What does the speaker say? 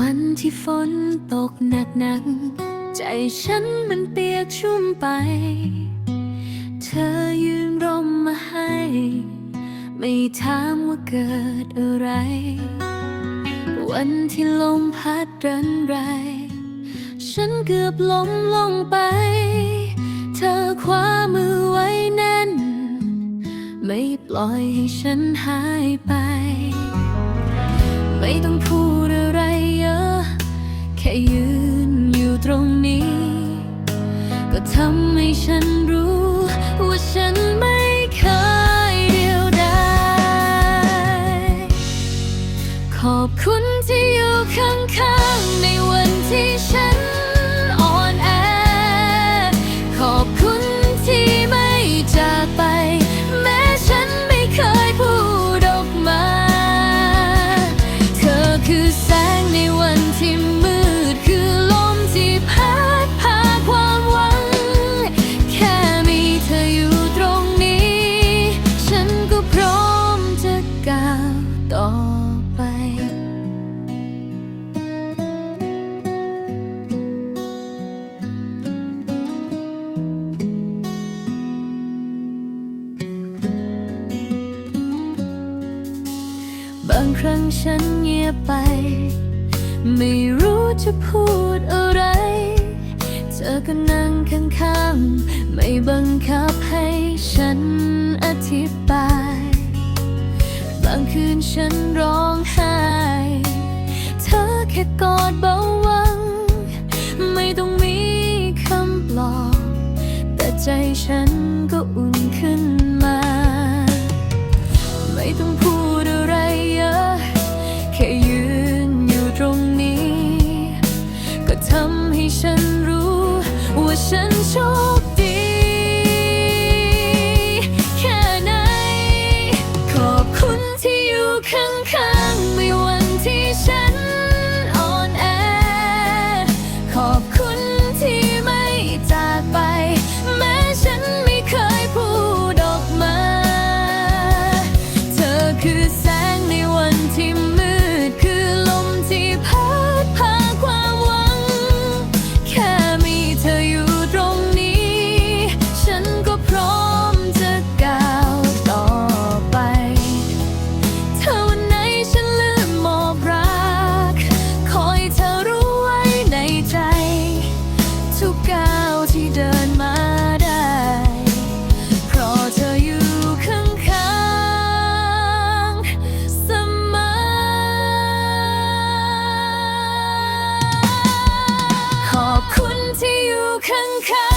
วันที่ฝนตกหนักๆใจฉันมันเปียกชุ่มไป เธอยืนร่มมาให้ ไม่ถามว่าเกิดอะไร วันที่ลมพัดรันไร ฉันเกือบล้มลงไป เธอคว้ามือไว้แน่น ไม่ปล่อยให้ฉันหายไป ไม่ต้องพูดางครั้งฉันเงียบไป ไม่รู้จะพูดอะไร เธอก็นั่งข้างๆ ไม่บังคับให้ฉันอธิบาย บางคืนฉันร้องไห้ เธอแค่ก ทำให้ฉันรู้ ว่าฉันโชคดี แค่ไหน ขอบคุณที่อยู่ข้างๆ ข้าง